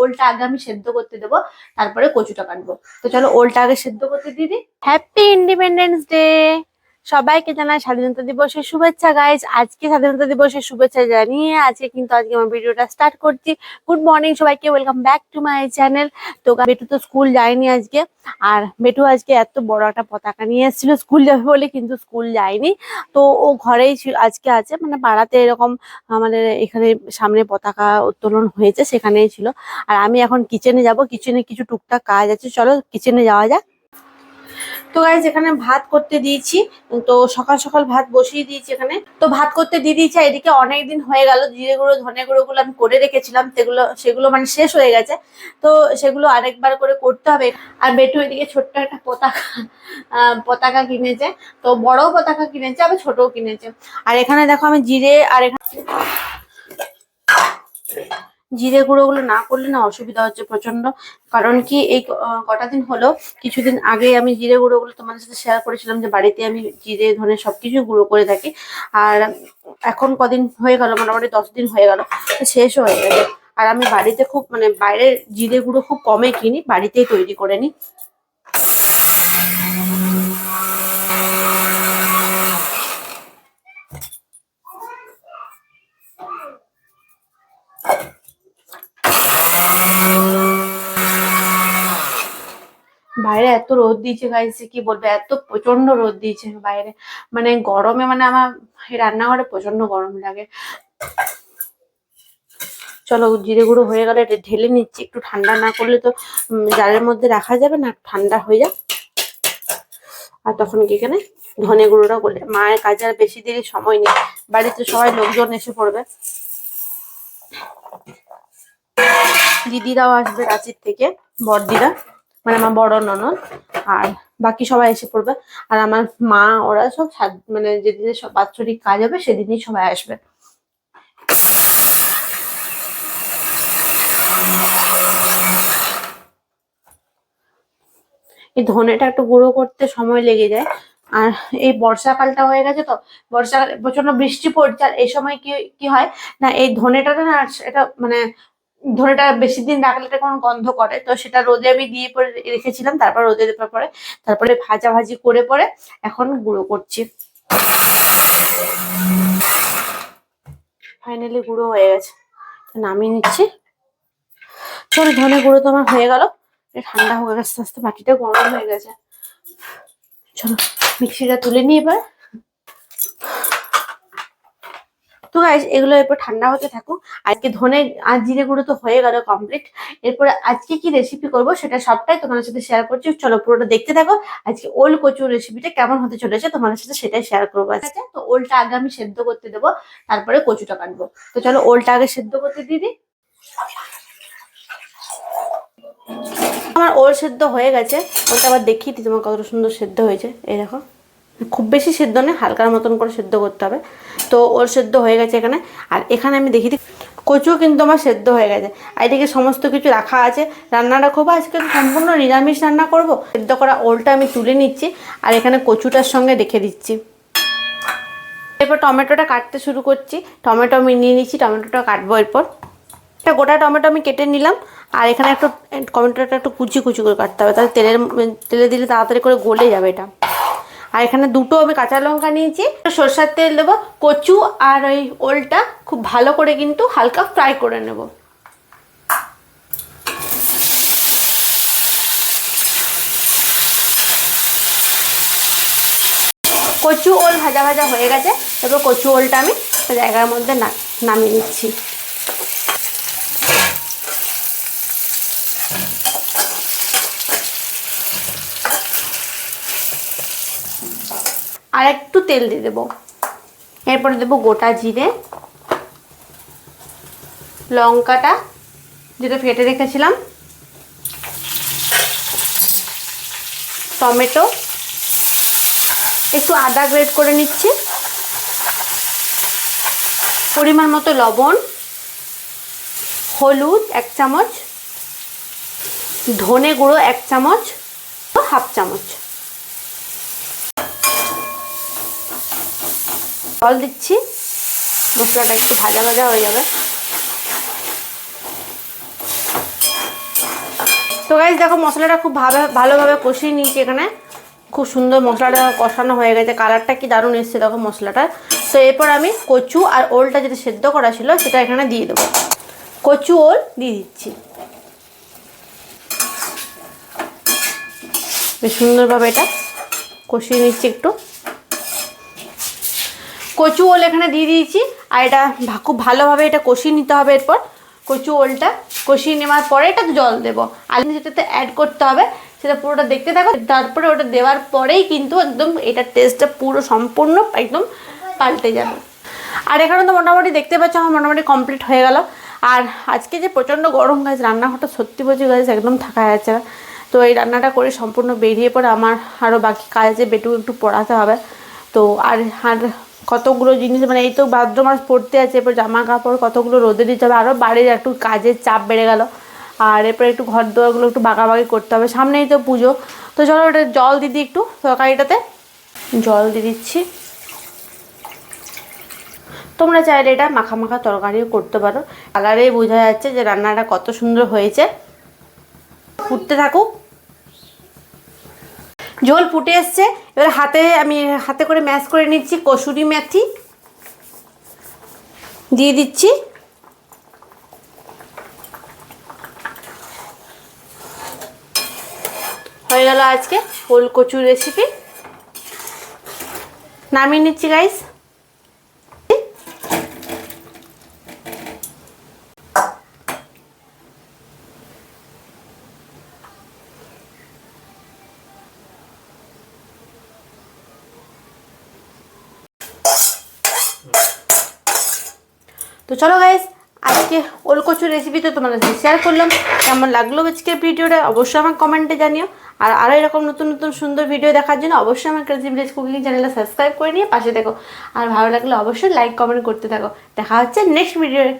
ওলটা আগে আমি সেদ্ধ করতে দেবো, তারপরে কচুটা কাটবো। তো চলো ওলটা আগে সেদ্ধ করতে দিদি হ্যাপি ইন্ডিপেন্ডেন্স ডে সবাইকে জানাই স্বাধীনতা দিবসের শুভেচ্ছা গাইজ আজকে স্বাধীনতা দিবসের শুভেচ্ছা জানিয়ে আজকে কিন্তু আজকে আমার ভিডিওটা স্টার্ট করছি। গুড মর্নিং সবাইকে welcome back to my channel তো বেটু তো স্কুল যায়নি আজকে। আর বেটু আজকে এত বড় একটা পতাকা নিয়ে এসেছিল স্কুল যাবে বলে, কিন্তু স্কুল যায়নি। তো ও ঘরেই আজকে আছে। মানে পাড়াতে এরকম, আমাদের এখানে সামনে পতাকা উত্তোলন হয়েছে, সেখানেই ছিল। আর আমি এখন কিচেনে যাব। কিচেনে কিছু টুকটাক কাজ আছে। চলো কিচেনে যাওয়া যাক। তো গাইজ এখানে ভাত করতে দিয়েছি। তো সকাল সকাল ভাত বসিয়ে দিয়েছি এখানে। তো ভাত করতে দিয়ে দিয়েছি এদিকে অনেক দিন হয়ে গেল, জিরে গুঁড়ো, ধনে গুঁড়ো গুলো আমি করে রেখেছিলাম, সেগুলো সেগুলো মানে শেষ হয়ে গেছে। তো সেগুলো আরেকবার করে করতে হবে। আর বেটু এদিকে ছোট্ট একটা পতাকা পতাকা কিনেছে। তো বড় পতাকা কিনেছে, আবার ছোটও কিনেছে। আর এখানে দেখো আমি জিরে, আর এখানে জিরে গুঁড়ো গুলো না করলে না অসুবিধা হচ্ছে প্রচণ্ড কারণ কি এই কটা দিন হলো, কিছুদিন আগে আমি জিরে গুঁড়োগুলো তোমাদের সাথে শেয়ার করেছিলাম যে বাড়িতে আমি জিরে, ধনে সবকিছু গুঁড়ো করে থাকি। আর এখন কদিন হয়ে গেল, মোটামুটি দশ দিন হয়ে গেল শেষ হয়ে গেল আর আমি বাড়িতে খুব মানে বাইরের জিরে গুঁড়ো খুব কমে কিনি, বাড়িতেই তৈরি করে নিই। বাইরে এত রোদ দিয়েছে গাইছে, কি বলব, এত প্রচণ্ড রোদ দিয়েছে বাইরে। মানে গরমে মানে আমার রান্নাঘরে প্রচণ্ড গরম লাগে। চলো, জিরে গুঁড়ো হয়ে গেলে এটা ঢেলে নিচ্ছি, একটু ঠান্ডা না করলে তো জালের মধ্যে রাখা যাবে না, ঠান্ডা হয়ে যাক। আর তখন কি এখানে ধনে গুঁড়োটা করলে, মায়ের কাজে আর বেশি দেরি সময় নেই, বাড়িতে সবাই লোকজন এসে পড়বে। দিদিরাও আসবে রাঁচির থেকে বড়দিরা মানে আমার বড় ননদ, আর বাকি সবাই এসে পড়বে। আর আমার মা, ওরা সব মানে যেদিনে সব বাৎসরিক কাজ হবে, সেদিনই সবাই আসবে। এই ধনেটা একটু গুঁড়ো করতে সময় লেগে যায়। আর এই বর্ষাকালটা হয়ে গেছে তো, বর্ষাকালে প্রচণ্ড বৃষ্টি পড়ছে, আর এই সময় কি কি হয়? না, এই ধনেটা না এটা মানে ধনেটা বেশি দিন রাখলে কোনো গন্ধ করে। তো সেটা রোদে আমি দিয়ে পরে রেখেছিলাম, তারপর রোদে দেওয়ার পরে, তারপরে ভাজা ভাজি করে পরে এখন গুঁড়ো করছি। ফাইনালি গুঁড়ো হয়ে গেছে। নামিয়ে নিচ্ছি। চলো, ধনে গুঁড়ো তো আমার হয়ে গেল। ঠান্ডা হয়ে গেছে, আস্তে আস্তে বাটিটা গরম হয়ে গেছে। চলো, মিক্সিটা তুলে নিই এবার। তো গাইজ এগুলো এরপর ঠান্ডা হতে থাকুক। আজকে ধনে আর জিরে গুঁড়ো তো হয়ে গেল কমপ্লিট এরপরে আজকে কি রেসিপি করব সেটা সবটাই তোমাদের সাথে শেয়ার করছি। চলো পুরোটা দেখতে থাকো। আজকে ওল কচুর রেসিপিটা কেমন হতে চলেছে তোমাদের সাথে সেটাই শেয়ার করব আজকে। তো ওলটা আগে আমি সেদ্ধ করতে দেবো, তারপরে কচুটা কাটবো। তো চলো ওলটা আগে সেদ্ধ করতে দিয়ে দিই। আমার ওল সেদ্ধ হয়ে গেছে। ওলটা আবার দেখিয়ে দিই তোমার কত সুন্দর সেদ্ধ হয়েছে। এই দেখো। খুব বেশি সেদ্ধ নেই হালকার মতন করে সেদ্ধ করতে হবে। তো ওর সেদ্ধ হয়ে গেছে এখানে। আর এখানে আমি দেখি দিই কচু কিন্তু আমার সেদ্ধ হয়ে গেছে। আর এদিকে সমস্ত কিছু রাখা আছে। রান্নাটা খুব আজকে সম্পূর্ণ নিরামিষ রান্না করব। সেদ্ধ করা ওলটা আমি তুলে নিচ্ছি আর এখানে কচুটার সঙ্গে রেখে দিচ্ছি। এরপর টমেটোটা কাটতে শুরু করছি। টমেটো আমি নিয়ে নিচ্ছি, টমেটোটা কাটবো এরপর। একটা গোটা টমেটো আমি কেটে নিলাম। আর এখানে একটু, টমেটোটা একটু কুচি কুচি করে কাটতে হবে। তাহলে তেলের, তেলে দিলে তাড়াতাড়ি করে গলে যাবে এটা। আর এখানে দুটো আমি কাঁচা লঙ্কা নিয়েছি। সরষের তেল দেবো, কচু আর ওই ওলটা খুব ভালো করে কিন্তু হালকা ফ্রাই করে নেব। কচু ওল ভাজা ভাজা হয়ে গেছে তারপর কচু ওলটা আমি জায়গার মধ্যে নামিয়ে নিচ্ছি। আর একটু তেল দিয়ে দেবো। এরপরে দেবো গোটা জিরে, লঙ্কাটা, যেটা ফেটে রেখেছিলাম, টমেটো, একটু আদা গ্রেট করে নিচ্ছি, পরিমাণ মতো লবণ, হলুদ এক চামচ, ধনে গুঁড়ো এক চামচ, হাফ চামচ। জল দিচ্ছি। মশলাটা একটু ভাজা ভাজা হয়ে যাবে। তো গাইজ দেখো মশলাটা খুব ভালো ভালোভাবে কষিয়ে নিয়েছি এখানে। খুব সুন্দর মশলাটা কষানো হয়ে গেছে। কালারটা কি দারুণ এসছে দেখো মশলাটা। তো এরপর আমি কচু আর ওলটা যেটা সেদ্ধ করা ছিল, সেটা এখানে দিয়ে দেবো। কচু, ওল দিয়ে দিচ্ছি। বেশ সুন্দরভাবে এটা কষিয়ে নিচ্ছি একটু। কচু ওল এখানে দিয়ে দিয়েছি, আর এটা খুব ভালোভাবে এটা কষিয়ে নিতে হবে এরপর। কচু ওলটা কষিয়ে নেওয়ার পরে এটা জল দেবো। আর যেটাতে অ্যাড করতে হবে, সেটা পুরোটা দেখতে থাকো। তারপরে ওটা দেওয়ার পরেই কিন্তু একদম এটার টেস্টটা পুরো সম্পূর্ণ একদম পাল্টে যাবে। আর এখানে তো মোটামুটি দেখতে পাচ্ছ, আমার মোটামুটি কমপ্লিট হয়ে গেল। আর আজকে যে প্রচণ্ড গরম গাছ রান্নাঘরটা সত্যি বলছি গাছ একদম থাকা যাচ্ছে তো এই রান্নাটা করে সম্পূর্ণ বেরিয়ে পরে আমার আরও বাকি কাজে বেটু একটু পড়াতে হবে। তো আর আর কতগুলো জিনিস মানে এই তো ভাদ্র মাস পড়তে আছে, এরপর জামা কাপড় কতগুলো রোদে দিতে হবে আরও বাড়ির একটু কাজের চাপ বেড়ে গেল। আর এরপর একটু ঘর দোয়ারগুলো একটু বাগাবাগি করতে হবে, সামনেই তো পুজো। তো চলো ওটা জল দিদি একটু তরকারিটাতে। জল দিয়ে দিচ্ছি। তোমরা চাইলে এটা মাখা মাখা তরকারিও করতে পারো। কালারে বোঝা যাচ্ছে যে রান্নাটা কত সুন্দর হয়েছে। ফুটতে থাকুক। ঝোল ফুটে এসছে। এবার হাতে আমি হাতে করে ম্যাশ করে নিচ্ছি কসুরি মেথি। দিয়ে দিচ্ছি। হয়ে গেল আজকে ওল কচুর রেসিপি নামিয়ে নিচ্ছি গাইস তো চলো গাইস আজকে ওলকচুর রেসিপি তো তোমাদের শেয়ার করলাম। কেমন লাগল আজকের ভিডিওটা অবশ্যই আমার কমেন্টে জানিও। আর আরও এরকম নতুন নতুন সুন্দর ভিডিও দেখার জন্য অবশ্যই আমার ক্রেজি ভিলেজ কুকিং চ্যানেলটা সাবস্ক্রাইব করে নিয়ে পাশে দেখো আর ভালো লাগলে অবশ্যই লাইক কমেন্ট করতে থাকো। দেখা হচ্ছে নেক্সট ভিডিওয়ে